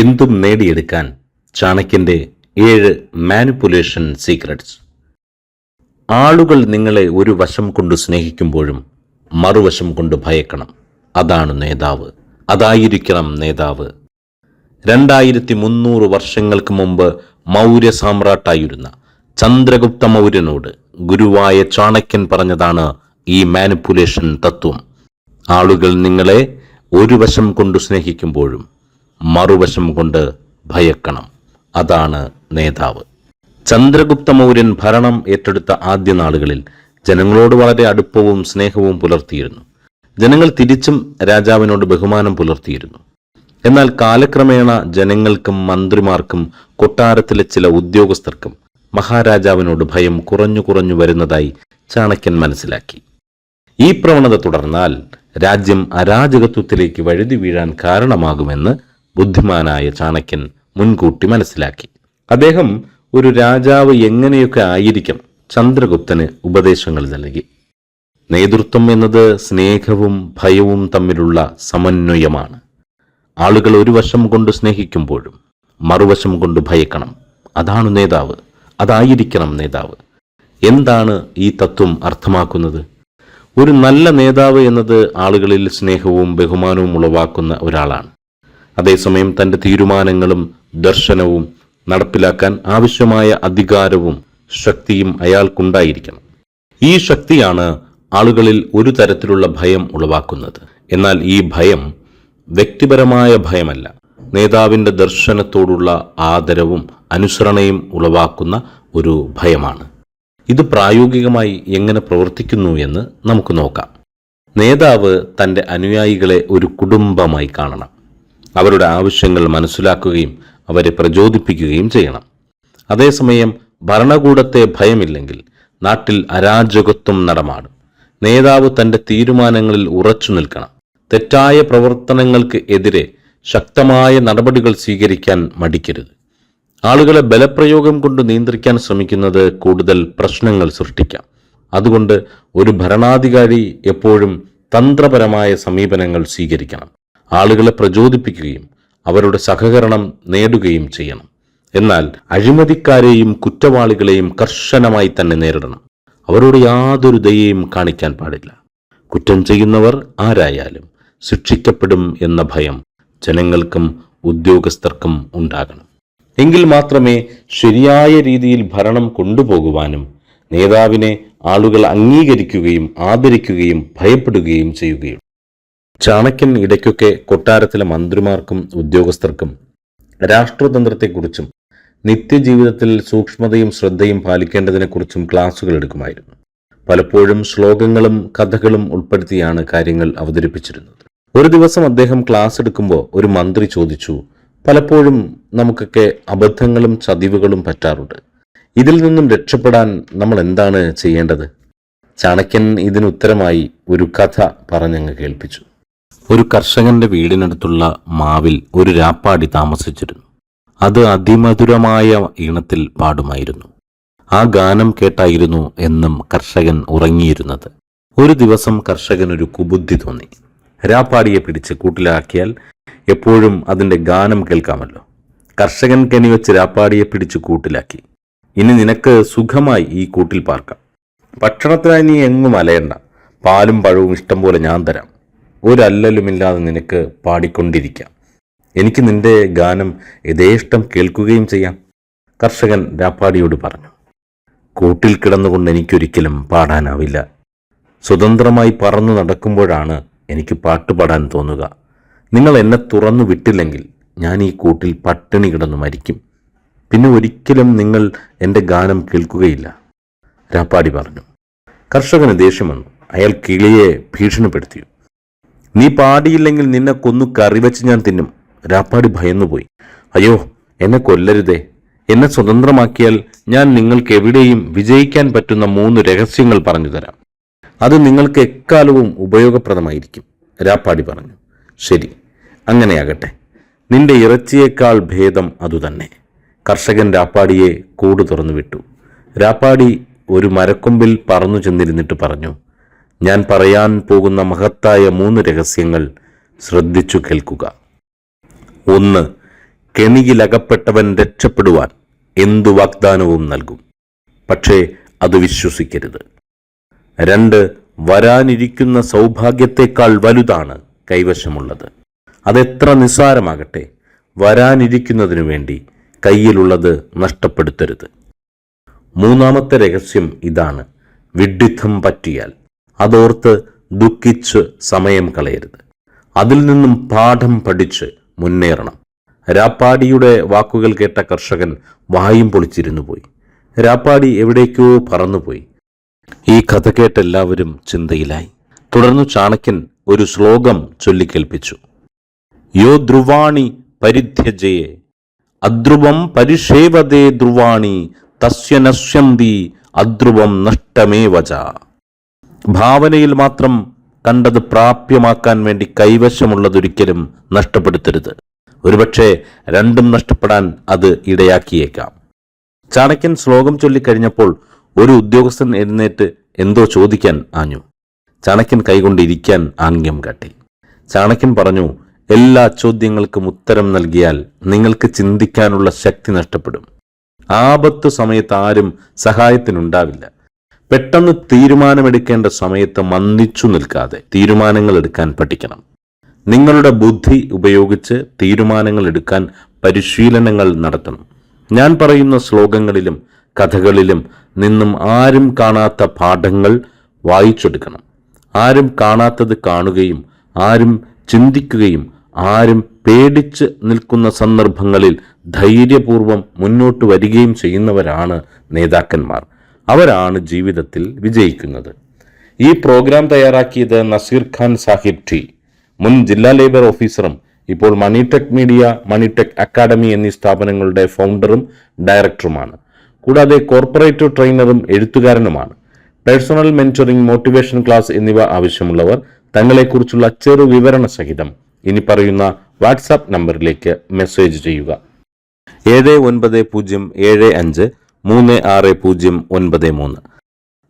എന്തും നേടിയെടുക്കാൻ ചാണക്യന്റെ ഏഴ് മാനിപ്പുലേഷൻ സീക്രട്സ് ആളുകൾ നിങ്ങളെ ഒരു വശം കൊണ്ട് സ്നേഹിക്കുമ്പോഴും മറുവശം കൊണ്ട് ഭയക്കണം. അതാണ് നേതാവ്. അതായിരിക്കണം നേതാവ്. രണ്ടായിരത്തി മുന്നൂറ് വർഷങ്ങൾക്ക് മുമ്പ് മൗര്യ സാമ്രാട്ടായിരുന്ന ചന്ദ്രഗുപ്ത മൗര്യനോട് ഗുരുവായ ചാണക്യൻ പറഞ്ഞതാണ് ഈ മാനിപ്പുലേഷൻ തത്വം. ആളുകൾ നിങ്ങളെ ഒരു വശം കൊണ്ട് സ്നേഹിക്കുമ്പോഴും മറുവശം കൊണ്ട് ഭയക്കണം. അതാണ് നേതാവ്. ചന്ദ്രഗുപ്ത മൗര്യൻ ഭരണം ഏറ്റെടുത്ത ആദ്യ നാളുകളിൽ ജനങ്ങളോട് വളരെ അടുപ്പവും സ്നേഹവും പുലർത്തിയിരുന്നു. ജനങ്ങൾ തിരിച്ചും രാജാവിനോട് ബഹുമാനം പുലർത്തിയിരുന്നു. എന്നാൽ കാലക്രമേണ ജനങ്ങൾക്കും മന്ത്രിമാർക്കും കൊട്ടാരത്തിലെ ചില ഉദ്യോഗസ്ഥർക്കും മഹാരാജാവിനോട് ഭയം കുറഞ്ഞു കുറഞ്ഞു വരുന്നതായി ചാണക്യൻ മനസ്സിലാക്കി. ഈ പ്രവണത തുടർന്നാൽ രാജ്യം അരാജകത്വത്തിലേക്ക് വഴുതി വീഴാൻ കാരണമാകുമെന്ന് ബുദ്ധിമാനായ ചാണക്യൻ മുൻകൂട്ടി മനസ്സിലാക്കി. അദ്ദേഹം ഒരു രാജാവ് എങ്ങനെയൊക്കെ ആയിരിക്കും ചന്ദ്രഗുപ്തന് ഉപദേശങ്ങൾ നൽകി. നേതൃത്വം എന്നത് സ്നേഹവും ഭയവും തമ്മിലുള്ള സമന്വയമാണ്. ആളുകൾ ഒരു വശം കൊണ്ട് സ്നേഹിക്കുമ്പോഴും മറുവശം കൊണ്ട് ഭയക്കണം. അതാണ് നേതാവ്. അതായിരിക്കണം നേതാവ്. എന്താണ് ഈ തത്വം അർത്ഥമാക്കുന്നത്? ഒരു നല്ല നേതാവ് എന്നത് ആളുകളിൽ സ്നേഹവും ബഹുമാനവും ഉളവാക്കുന്ന ഒരാളാണ്. അതേസമയം തന്റെ തീരുമാനങ്ങളും ദർശനവും നടപ്പിലാക്കാൻ ആവശ്യമായ അധികാരവും ശക്തിയും അയാൾക്കുണ്ടായിരിക്കണം. ഈ ശക്തിയാണ് ആളുകളിൽ ഒരു തരത്തിലുള്ള ഭയം ഉളവാക്കുന്നത്. എന്നാൽ ഈ ഭയം വ്യക്തിപരമായ ഭയമല്ല. നേതാവിന്റെ ദർശനത്തോടുള്ള ആദരവും അനുസരണയും ഉളവാക്കുന്ന ഒരു ഭയമാണ്. ഇത് പ്രായോഗികമായി എങ്ങനെ പ്രവർത്തിക്കുന്നു എന്ന് നമുക്ക് നോക്കാം. നേതാവ് തന്റെ അനുയായികളെ ഒരു കുടുംബമായി കാണണം. അവരുടെ ആവശ്യങ്ങൾ മനസ്സിലാക്കുകയും അവരെ പ്രചോദിപ്പിക്കുകയും ചെയ്യണം. അതേസമയം ഭരണകൂടത്തെ ഭയമില്ലെങ്കിൽ നാട്ടിൽ അരാജകത്വം നടമാടും. നേതാവ് തന്റെ തീരുമാനങ്ങളിൽ ഉറച്ചു നിൽക്കണം. തെറ്റായ പ്രവർത്തനങ്ങൾക്ക് എതിരെ ശക്തമായ നടപടികൾ സ്വീകരിക്കാൻ മടിക്കരുത്. ആളുകളെ ബലപ്രയോഗം കൊണ്ട് നിയന്ത്രിക്കാൻ ശ്രമിക്കുന്നത് കൂടുതൽ പ്രശ്നങ്ങൾ സൃഷ്ടിക്കാം. അതുകൊണ്ട് ഒരു ഭരണാധികാരി എപ്പോഴും തന്ത്രപരമായ സമീപനങ്ങൾ സ്വീകരിക്കണം. ആളുകളെ പ്രചോദിപ്പിക്കുകയും അവരുടെ സഹകരണം നേടുകയും ചെയ്യണം. എന്നാൽ അഴിമതിക്കാരെയും കുറ്റവാളികളെയും കർശനമായി തന്നെ നേരിടണം. അവരോട് യാതൊരു ദയയും കാണിക്കാൻ പാടില്ല. കുറ്റം ചെയ്യുന്നവർ ആരായാലും ശിക്ഷിക്കപ്പെടും എന്ന ഭയം ജനങ്ങൾക്കും ഉദ്യോഗസ്ഥർക്കും ഉണ്ടാകണം. എങ്കിൽ മാത്രമേ ശരിയായ രീതിയിൽ ഭരണം കൊണ്ടുപോകുവാനും നേതാവിനെ ആളുകൾ അംഗീകരിക്കുകയും ആദരിക്കുകയും ഭയപ്പെടുകയും ചെയ്യുകയുള്ളൂ. ചാണക്യൻ ഇടയ്ക്കൊക്കെ കൊട്ടാരത്തിലെ മന്ത്രിമാർക്കും ഉദ്യോഗസ്ഥർക്കും രാഷ്ട്രതന്ത്രത്തെക്കുറിച്ചും നിത്യജീവിതത്തിൽ സൂക്ഷ്മതയും ശ്രദ്ധയും പാലിക്കേണ്ടതിനെക്കുറിച്ചും ക്ലാസ്സുകൾ എടുക്കുമായിരുന്നു. പലപ്പോഴും ശ്ലോകങ്ങളും കഥകളും ഉൾപ്പെടുത്തിയാണ് കാര്യങ്ങൾ അവതരിപ്പിച്ചിരുന്നത്. ഒരു ദിവസം അദ്ദേഹം ക്ലാസ് എടുക്കുമ്പോൾ ഒരു മന്ത്രി ചോദിച്ചു പലപ്പോഴും നമുക്കൊക്കെ അബദ്ധങ്ങളും ചതിവുകളും പറ്റാറുണ്ട്. ഇതിൽ നിന്നും രക്ഷപ്പെടാൻ നമ്മൾ എന്താണ് ചെയ്യേണ്ടത്? ചാണക്യൻ ഇതിനുത്തരമായി ഒരു കഥ പറഞ്ഞങ്ങ് കേൾപ്പിച്ചു. ഒരു കർഷകന്റെ വീടിനടുത്തുള്ള മാവിൽ ഒരു രാപ്പാടി താമസിച്ചിരുന്നു. അത് അതിമധുരമായ ഈണത്തിൽ പാടുമായിരുന്നു. ആ ഗാനം കേട്ടായിരുന്നു എന്നും കർഷകൻ ഉറങ്ങിയിരുന്നത്. ഒരു ദിവസം കർഷകൻ ഒരു കുബുദ്ധി തോന്നി. രാപ്പാടിയെ പിടിച്ച് കൂട്ടിലാക്കിയാൽ എപ്പോഴും അതിന്റെ ഗാനം കേൾക്കാമല്ലോ. കർഷകൻ കെണിവെച്ച് രാപ്പാടിയെ പിടിച്ച് കൂട്ടിലാക്കി. ഇനി നിനക്ക് സുഖമായി ഈ കൂട്ടിൽ പാർക്കാം. ഭക്ഷണത്തിനായി നീ എങ്ങും അലയണ്ട. പാലും പഴവും ഇഷ്ടം പോലെ ഞാൻ തരാം. ഒരല്ലലുമില്ലാതെ നിനക്ക് പാടിക്കൊണ്ടിരിക്കാം. എനിക്ക് നിന്റെ ഗാനം യഥേഷ്ടം കേൾക്കുകയും ചെയ്യാം കർഷകൻ രാപ്പാടിയോട് പറഞ്ഞു. കൂട്ടിൽ കിടന്നുകൊണ്ട് എനിക്കൊരിക്കലും പാടാനാവില്ല. സ്വതന്ത്രമായി പറന്നു നടക്കുമ്പോഴാണ് എനിക്ക് പാട്ടുപാടാൻ തോന്നുക. നിങ്ങൾ എന്നെ തുറന്നു വിട്ടില്ലെങ്കിൽ ഞാൻ ഈ കൂട്ടിൽ പട്ടിണി കിടന്നു മരിക്കും. പിന്നെ ഒരിക്കലും നിങ്ങൾ എന്റെ ഗാനം കേൾക്കുകയില്ല രാപ്പാടി പറഞ്ഞു. കർഷകന് ദേഷ്യം വന്നു. അയാൾ കിളിയെ ഭീഷണിപ്പെടുത്തി നീ പാടിയില്ലെങ്കിൽ നിന്നെ കൊന്നു കറിവെച്ച് ഞാൻ തിന്നും. രാപ്പാടി ഭയന്നുപോയി. അയ്യോ എന്നെ കൊല്ലരുതേ. എന്നെ സ്വതന്ത്രമാക്കിയാൽ ഞാൻ നിങ്ങൾക്ക് എവിടെയും വിജയിക്കാൻ പറ്റുന്ന മൂന്ന് രഹസ്യങ്ങൾ പറഞ്ഞു തരാം. അത് നിങ്ങൾക്ക് എക്കാലവും ഉപയോഗപ്രദമായിരിക്കും രാപ്പാടി പറഞ്ഞു. ശരി അങ്ങനെയാകട്ടെ. നിന്റെ ഇറച്ചിയേക്കാൾ ഭേദം അതുതന്നെ. കർഷകൻ രാപ്പാടിയെ കൂട് തുറന്നു വിട്ടു രാപ്പാടി ഒരു മരക്കൊമ്പിൽ പറന്നു ചെന്നിരുന്നിട്ട് പറഞ്ഞു ഞാൻ പറയാൻ പോകുന്ന മഹത്തായ മൂന്ന് രഹസ്യങ്ങൾ ശ്രദ്ധിച്ചു കേൾക്കുക. ഒന്ന് കെണിയിലകപ്പെട്ടവൻ രക്ഷപ്പെടുവാൻ എന്തു വാഗ്ദാനവും നൽകും? പക്ഷേ അത് വിശ്വസിക്കരുത്. രണ്ട് വരാനിരിക്കുന്ന സൗഭാഗ്യത്തെക്കാൾ വലുതാണ് കൈവശമുള്ളത്. അതെത്ര നിസ്സാരമാകട്ടെ വരാനിരിക്കുന്നതിനു വേണ്ടി കയ്യിലുള്ളത് നഷ്ടപ്പെടുത്തരുത്. മൂന്നാമത്തെ രഹസ്യം ഇതാണ് വിഡ്ഢിത്തം പറ്റിയാൽ. അതോർത്ത് ദുഃഖിച്ച് സമയം കളയരുത്. അതിൽ നിന്നും പാഠം പഠിച്ച് മുന്നേറണം. രാപ്പാടിയുടെ വാക്കുകൾ കേട്ട കർഷകൻ വായും പൊളിച്ചിരുന്നു പോയി. രാപ്പാടി എവിടേക്കോ പറന്നുപോയി. ഈ കഥ കേട്ട് എല്ലാവരും ചിന്തയിലായി. തുടർന്ന് ചാണക്യൻ ഒരു ശ്ലോകം ചൊല്ലിക്കേൽപ്പിച്ചു. യോ ധ്രുവാണി പരിത്യജയെ അധ്രുവം പരിഷേവതേ ധ്രുവാണി തസ്യ നശ്യന്തി അധ്രുവം നഷ്ടമേവച. ഭാവനയിൽ മാത്രം കണ്ടത് പ്രാപ്യമാക്കാൻ വേണ്ടി കൈവശമുള്ളതൊരിക്കലും നഷ്ടപ്പെടുത്തരുത്. ഒരുപക്ഷെ രണ്ടും നഷ്ടപ്പെടാൻ അത് ഇടയാക്കിയേക്കാം. ചാണക്യൻ ശ്ലോകം ചൊല്ലിക്കഴിഞ്ഞപ്പോൾ ഒരു ഉദ്യോഗസ്ഥൻ എഴുന്നേറ്റ് എന്തോ ചോദിക്കാൻ ആഞ്ഞു. ചാണക്യൻ കൈകൊണ്ടിരിക്കാൻ ആംഗ്യം കാട്ടി. ചാണക്യൻ പറഞ്ഞു എല്ലാ ചോദ്യങ്ങൾക്കും ഉത്തരം നൽകിയാൽ നിങ്ങൾക്ക് ചിന്തിക്കാനുള്ള ശക്തി നഷ്ടപ്പെടും. ആപത്തു സമയത്ത് ആരും സഹായത്തിനുണ്ടാവില്ല. പെട്ടെന്ന് തീരുമാനമെടുക്കേണ്ട സമയത്ത് മന്ദിച്ചു നിൽക്കാതെ തീരുമാനങ്ങൾ എടുക്കാൻ പഠിക്കണം. നിങ്ങളുടെ ബുദ്ധി ഉപയോഗിച്ച് തീരുമാനങ്ങൾ എടുക്കാൻ പരിശീലനങ്ങൾ നടത്തണം. ഞാൻ പറയുന്ന ശ്ലോകങ്ങളിലും കഥകളിലും നിന്നും ആരും കാണാത്ത പാഠങ്ങൾ വായിച്ചെടുക്കണം. ആരും കാണാത്തത് കാണുകയും ആരും ചിന്തിക്കുകയും ആരും പേടിച്ച് നിൽക്കുന്ന സന്ദർഭങ്ങളിൽ ധൈര്യപൂർവം മുന്നോട്ട് വരികയും ചെയ്യുന്നവരാണ് നേതാക്കന്മാർ. അവരാണ് ജീവിതത്തിൽ വിജയിക്കുന്നത്. ഈ പ്രോഗ്രാം തയ്യാറാക്കിയത് നസീർ ഖാൻ സാഹിബ് ടി. മുൻ ജില്ലാ ലേബർ ഓഫീസറും ഇപ്പോൾ മണിടെക് മീഡിയ മണിടെക് അക്കാദമി എന്നീ സ്ഥാപനങ്ങളുടെ ഫൗണ്ടറും ഡയറക്ടറുമാണ് കൂടാതെ കോർപ്പറേറ്റ് ട്രെയിനറും എഴുത്തുകാരനുമാണ്. പേഴ്സണൽ മെന്ററിംഗ് മോട്ടിവേഷൻ ക്ലാസ് എന്നിവ ആവശ്യമുള്ളവർ തങ്ങളെക്കുറിച്ചുള്ള ചെറു വിവരണ സഹിതം ഇനി പറയുന്ന വാട്സാപ്പ് നമ്പറിലേക്ക് മെസ്സേജ് ചെയ്യുക. ഏഴ് ഒൻപത് പൂജ്യം ഏഴ് അഞ്ച് മൂന്ന് ആറ് പൂജ്യം ഒൻപത് മൂന്ന്.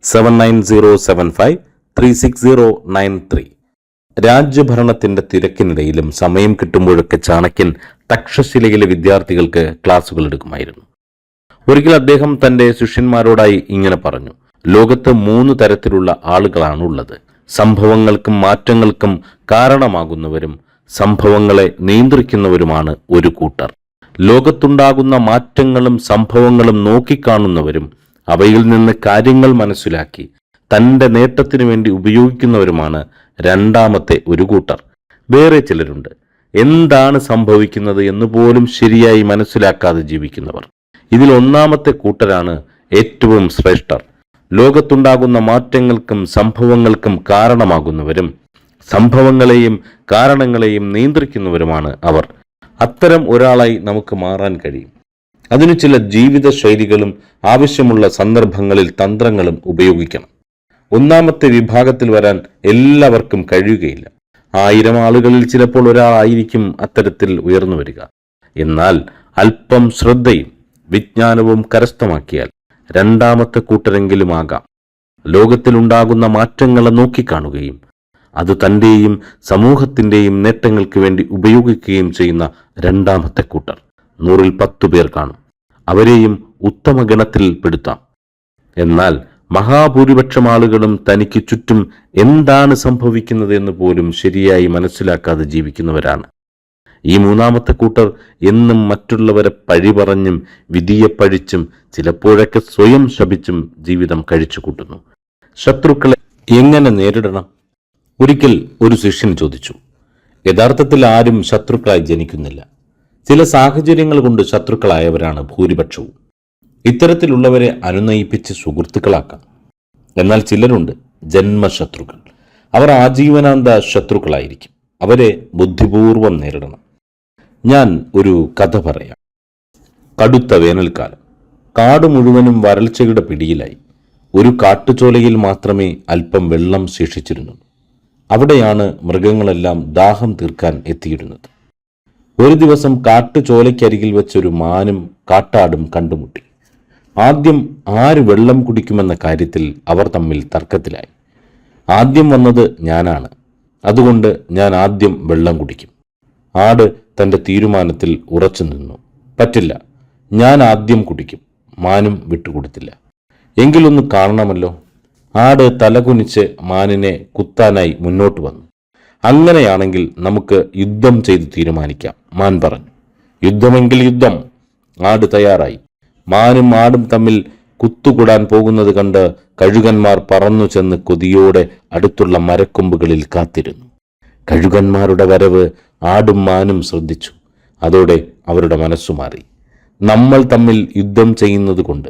Seven nine zero seven five three six zero nine three രാജ്യഭരണത്തിന്റെ തിരക്കിനിടയിലും സമയം കിട്ടുമ്പോഴൊക്കെ ചാണക്യൻ തക്ഷശിലയിലെ വിദ്യാർത്ഥികൾക്ക് ക്ലാസുകൾ എടുക്കുമായിരുന്നു. ഒരിക്കൽ അദ്ദേഹം തന്റെ ശിഷ്യന്മാരോടായി ഇങ്ങനെ പറഞ്ഞു ലോകത്ത് മൂന്ന് തരത്തിലുള്ള ആളുകളാണ് ഉള്ളത് സംഭവങ്ങൾക്കും മാറ്റങ്ങൾക്കും കാരണമാകുന്നവരും സംഭവങ്ങളെ നിയന്ത്രിക്കുന്നവരുമാണ് ഒരു കൂട്ടർ. ലോകത്തുണ്ടാകുന്ന മാറ്റങ്ങളും സംഭവങ്ങളും നോക്കിക്കാണുന്നവരും അവയിൽ നിന്ന് കാര്യങ്ങൾ മനസ്സിലാക്കി തന്റെ നേട്ടത്തിനു വേണ്ടി ഉപയോഗിക്കുന്നവരുമാണ് രണ്ടാമത്തെ ഒരു കൂട്ടർ. വേറെ ചിലരുണ്ട്. എന്താണ് സംഭവിക്കുന്നത് എന്ന് പോലും ശരിയായി മനസ്സിലാക്കാതെ ജീവിക്കുന്നവർ. ഇതിൽ ഒന്നാമത്തെ കൂട്ടരാണ് ഏറ്റവും ശ്രേഷ്ഠർ. ലോകത്തുണ്ടാകുന്ന മാറ്റങ്ങൾക്കും സംഭവങ്ങൾക്കും കാരണമാകുന്നവരും സംഭവങ്ങളെയും കാരണങ്ങളെയും നിയന്ത്രിക്കുന്നവരുമാണ് അവർ. അത്തരം ഒരാളായി നമുക്ക് മാറാൻ കഴിയും. അതിന് ചില ജീവിത ശൈലികളും ആവശ്യമുള്ള സന്ദർഭങ്ങളിൽ തന്ത്രങ്ങളും ഉപയോഗിക്കണം. ഒന്നാമത്തെ വിഭാഗത്തിൽ വരാൻ എല്ലാവർക്കും കഴിയുകയില്ല. ആയിരം ആളുകളിൽ ചിലപ്പോൾ ഒരാളായിരിക്കും അത്തരത്തിൽ ഉയർന്നു വരിക. എന്നാൽ അല്പം ശ്രദ്ധയും വിജ്ഞാനവും കരസ്ഥമാക്കിയാൽ രണ്ടാമത്തെ കൂട്ടരെങ്കിലും ആകാം. ലോകത്തിലുണ്ടാകുന്ന മാറ്റങ്ങളെ നോക്കിക്കാണുകയും അത് തന്റെയും സമൂഹത്തിന്റെയും നേട്ടങ്ങൾക്ക് വേണ്ടി ഉപയോഗിക്കുകയും ചെയ്യുന്ന രണ്ടാമത്തെ കൂട്ടർ. നൂറിൽ പത്തു പേർ കാണും. അവരെയും ഉത്തമ ഗണത്തിൽ പെടുത്താം. എന്നാൽ മഹാഭൂരിപക്ഷം ആളുകളും തനിക്ക് ചുറ്റും എന്താണ് സംഭവിക്കുന്നത് എന്ന് പോലും ശരിയായി മനസ്സിലാക്കാതെ ജീവിക്കുന്നവരാണ്. ഈ മൂന്നാമത്തെ കൂട്ടർ എന്നും മറ്റുള്ളവരെ പഴി പറഞ്ഞും വിധിയെ പഴിച്ചും ചിലപ്പോഴൊക്കെ സ്വയം ശപിച്ചും ജീവിതം കഴിച്ചു കൂട്ടുന്നു ശത്രുക്കളെ എങ്ങനെ നേരിടണം? ഒരിക്കൽ ഒരു ശിഷ്യൻ ചോദിച്ചു യഥാർത്ഥത്തിൽ ആരും ശത്രുക്കളായി ജനിക്കുന്നില്ല. ചില സാഹചര്യങ്ങൾ കൊണ്ട് ശത്രുക്കളായവരാണ് ഭൂരിപക്ഷവും. ഇത്തരത്തിലുള്ളവരെ അനുനയിപ്പിച്ച് സുഹൃത്തുക്കളാക്കാം. എന്നാൽ ചിലരുണ്ട് ജന്മശത്രുക്കൾ. അവർ ആജീവനാന്ത ശത്രുക്കളായിരിക്കും. അവരെ ബുദ്ധിപൂർവം നേരിടണം. ഞാൻ ഒരു കഥ പറയാം. കടുത്ത വേനൽക്കാലം. കാട് മുഴുവനും വരൾച്ചയുടെ പിടിയിലായി. ഒരു കാട്ടുചോലയിൽ മാത്രമേ അല്പം വെള്ളം ശേഷിച്ചിരുന്നുള്ളൂ. അവിടെയാണ് മൃഗങ്ങളെല്ലാം ദാഹം തീർക്കാൻ എത്തിയിരുന്നത് ഒരു ദിവസം കാട്ടുചോലയ്ക്കരികിൽ വെച്ചൊരു മാനും കാട്ടാടും കണ്ടുമുട്ടി. ആദ്യം ആര് വെള്ളം കുടിക്കുമെന്ന കാര്യത്തിൽ അവർ തമ്മിൽ തർക്കത്തിലായി. ആദ്യം വന്നത് ഞാനാണ്. അതുകൊണ്ട് ഞാൻ ആദ്യം വെള്ളം കുടിക്കും. ആട് തന്റെ തീരുമാനത്തിൽ ഉറച്ചു നിന്നു. പറ്റില്ല ഞാൻ ആദ്യം കുടിക്കും. മാനും വിട്ടുകൊടുത്തില്ല. എങ്കിലൊന്ന് കാണണമല്ലോ. ആട് തലകുനിച്ച് മാനിനെ കുത്താനായി മുന്നോട്ട് വന്നു. അങ്ങനെയാണെങ്കിൽ നമുക്ക് യുദ്ധം ചെയ്ത് തീരുമാനിക്കാം മാൻ പറഞ്ഞു. യുദ്ധമെങ്കിൽ യുദ്ധം. ആട് തയ്യാറായി. മാനും ആടും തമ്മിൽ കുത്തുകൂടാൻ പോകുന്നത് കണ്ട് കഴുകന്മാർ പറന്നു ചെന്ന് കൊതിയോടെ അടുത്തുള്ള മരക്കൊമ്പുകളിൽ കാത്തിരുന്നു. കഴുകന്മാരുടെ വരവ് ആടും മാനും ശ്രദ്ധിച്ചു. അതോടെ അവരുടെ മനസ്സു മാറി നമ്മൾ തമ്മിൽ യുദ്ധം ചെയ്യുന്നത് കൊണ്ട്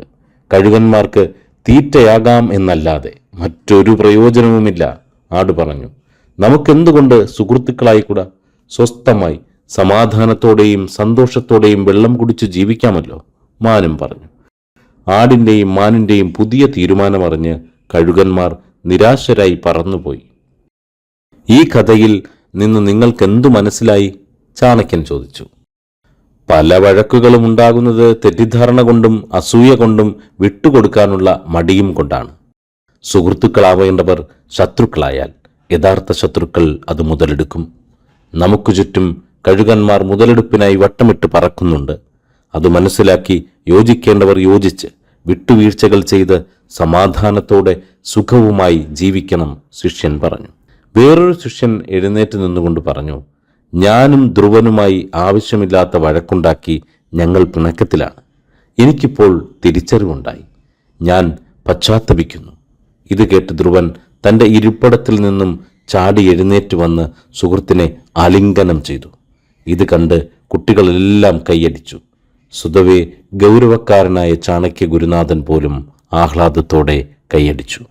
കഴുകന്മാർക്ക് തീറ്റയാകാം എന്നല്ലാതെ മറ്റൊരു പ്രയോജനവുമില്ല ആട് പറഞ്ഞു. നമുക്കെന്തുകൊണ്ട് സുഹൃത്തുക്കളായിക്കൂടാ? സ്വസ്ഥമായി സമാധാനത്തോടെയും സന്തോഷത്തോടെയും വെള്ളം കുടിച്ച് ജീവിക്കാമല്ലോ മാനും പറഞ്ഞു. ആടിന്റെയും മാനിന്റെയും പുതിയ തീരുമാനമറിഞ്ഞ് കഴുകന്മാർ നിരാശരായി പറന്നുപോയി. ഈ കഥയിൽ നിന്ന് നിങ്ങൾക്കെന്തു മനസ്സിലായി? ചാണക്യൻ ചോദിച്ചു. പല വഴക്കുകളും ഉണ്ടാകുന്നത് തെറ്റിദ്ധാരണ കൊണ്ടും അസൂയ കൊണ്ടും വിട്ടുകൊടുക്കാനുള്ള മടിയും കൊണ്ടാണ്. സുഹൃത്തുക്കളാവേണ്ടവർ ശത്രുക്കളായാൽ യഥാർത്ഥ ശത്രുക്കൾ അത് മുതലെടുക്കും. നമുക്ക് ചുറ്റും കഴുകന്മാർ മുതലെടുപ്പിനായി വട്ടമിട്ട് പറക്കുന്നുണ്ട്. അത് മനസ്സിലാക്കി യോജിക്കേണ്ടവർ യോജിച്ച് വിട്ടുവീഴ്ചകൾ ചെയ്ത് സമാധാനത്തോടെ സുഖവുമായി ജീവിക്കണം ശിഷ്യൻ പറഞ്ഞു. വേറൊരു ശിഷ്യൻ എഴുന്നേറ്റ് നിന്നുകൊണ്ട് പറഞ്ഞു ഞാനും ധ്രുവനുമായി ആവശ്യമില്ലാത്ത വഴക്കുണ്ടാക്കി ഞങ്ങൾ പിണക്കത്തിലാണ്. എനിക്കിപ്പോൾ തിരിച്ചറിവുണ്ടായി. ഞാൻ പശ്ചാത്തപിക്കുന്നു. ഇത് കേട്ട് ധ്രുവൻ തന്റെ ഇരിപ്പിടത്തിൽ നിന്നും ചാടി എഴുന്നേറ്റ് വന്ന് സുഹൃത്തിനെ ആലിംഗനം ചെയ്തു. ഇത് കണ്ട് കുട്ടികളെല്ലാം കൈയടിച്ചു. സ്വതവേ ഗൗരവക്കാരനായ ചാണക്യ ഗുരുനാഥൻ പോലും ആഹ്ലാദത്തോടെ കൈയടിച്ചു.